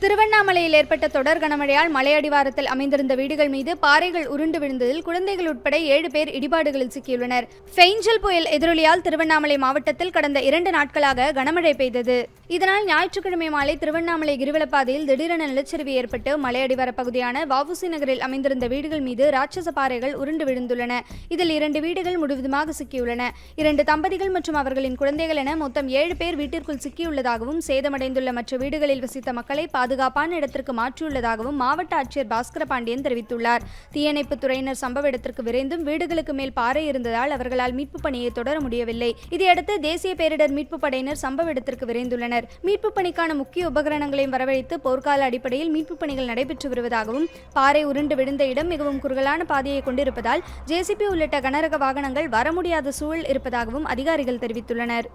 திருவண்ணாமலையில் ஏற்பட்ட தொடர் கனமழையால் மலையடிவாரத்தில் அமைந்திருந்த வீடுகள் மீது பாறைகள் உருண்டு விழுந்ததில் குழந்தைகள் உட்பட ஏழு பேர் இடிபாடுகளில் சிக்கியுள்ளனர். ஃபெய்ஞ்சல் புயல் எதிரொலியால் திருவண்ணாமலை மாவட்டத்தில் கடந்த இரண்டு நாட்களாக கனமழை பெய்தது. இதனால் ஞாயிற்றுக்கிழமை மாலை திருவண்ணாமலை கிரிவலப்பாதையில் திடீரென நிலச்சரிவு ஏற்பட்டு மலையடிவார பகுதியான வாவுசி நகரில் அமைந்திருந்த வீடுகள் மீது ராட்சச பாறைகள் உருண்டு விழுந்துள்ளன. இதில் இரண்டு வீடுகள் முழுவதுமாக சிக்கியுள்ளன. இரண்டு தம்பதிகள் மற்றும் அவர்களின் குழந்தைகள் என மொத்தம் ஏழு பேர் வீட்டிற்குள் சிக்கியுள்ளதாகவும் சேதமடைந்துள்ள மற்ற வீடுகளில் வசித்த மக்களை பாதுகாப்பான இடத்திற்கு மாற்றியுள்ளதாகவும் மாவட்ட ஆட்சியர் பாஸ்கர பாண்டியன் தெரிவித்துள்ளார். தீயணைப்பு துறையினர் சம்பவ இடத்திற்கு விரைந்தும் வீடுகளுக்கு மேல் பாறை இருந்ததால் அவர்களால் மீட்பு பணியை தொடர முடியவில்லை. இதையடுத்து தேசிய பேரிடர் மீட்பு படையினர் சம்பவ இடத்திற்கு விரைந்துள்ளனர். மீட்பு பணிக்கான முக்கிய உபகரணங்களையும் வரவழைத்து போர்க்கால அடிப்படையில் மீட்பு பணிகள் நடைபெற்று வருவதாகவும் பாறை உருண்டு விழுந்த இடம் மிகவும் குறுகலான பாதையை கொண்டிருப்பதால் ஜேசிபி உள்ளிட்ட கனரக வாகனங்கள் வர முடியாத சூழல் இருப்பதாகவும் அதிகாரிகள் தெரிவித்துள்ளனர்.